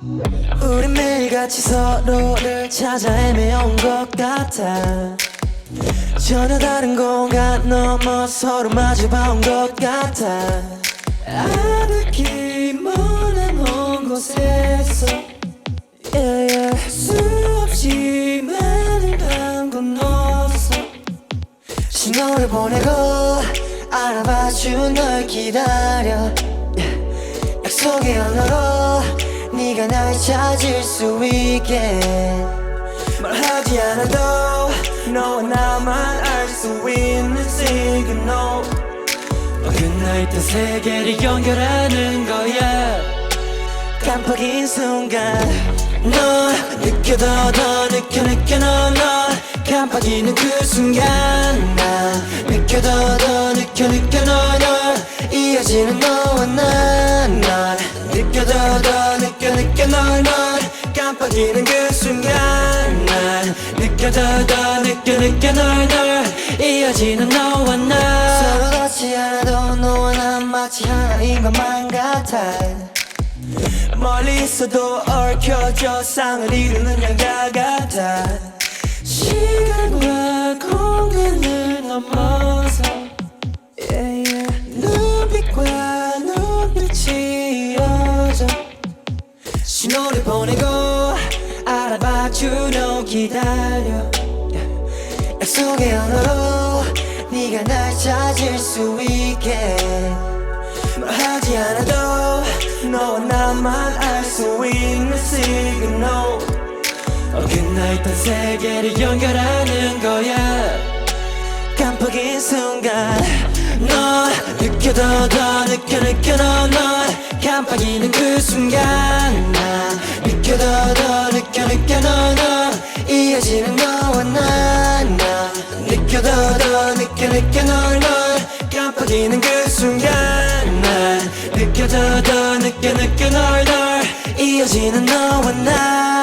우리 매일 같이 서로를 찾아 헤매온 것 같아 전혀 다른 공간 넘어 서로 마주 봐온 것 같아 아득히 머나먼 곳에서 yeah, yeah. 수없이 많은 밤 건너서 신호를 보내고 알아봐준 널 기다려. 약속의 언어로 네가 날 찾을 수 있게. 말하지 않아도 너와 나만 알 수 있는 signal 어긋나 있던 세계를 연결하는 거야. 깜빡인 순간 널 느껴도 더 느껴 느껴 너널 깜빡이는 그 순간 나 느껴도 더 느껴 느껴 너널 이어지는 너와 난날 느껴도 더 느껴 깜빡이는 그 순간 난 느껴도 더 느껴 느껴 너널 이어지는 너와 나. 서로 같지 않아도 너와 난 마치 하나인 것만 같아. 멀리 있어도 얽혀져 쌍을 이루는 양가 같아. 시간과 공간을 넘어 너 기다려. 약속의 언어로 네가 날 찾을 수 있게. 말하지 않아도 너와 나만 알 수 있는 signal 어긋나 있던 세계를 연결하는 거야. 깜빡인 순간 너 느껴도 더 느껴 느껴 너널 깜빡이는 그 순간 나 느껴 느껴 너널 이어지는 너와 나나 느껴도 더 느껴 느껴 너널 깜빡이는 그 순간 난 느껴도 더 느껴 느껴 널널 이어지는 너와 나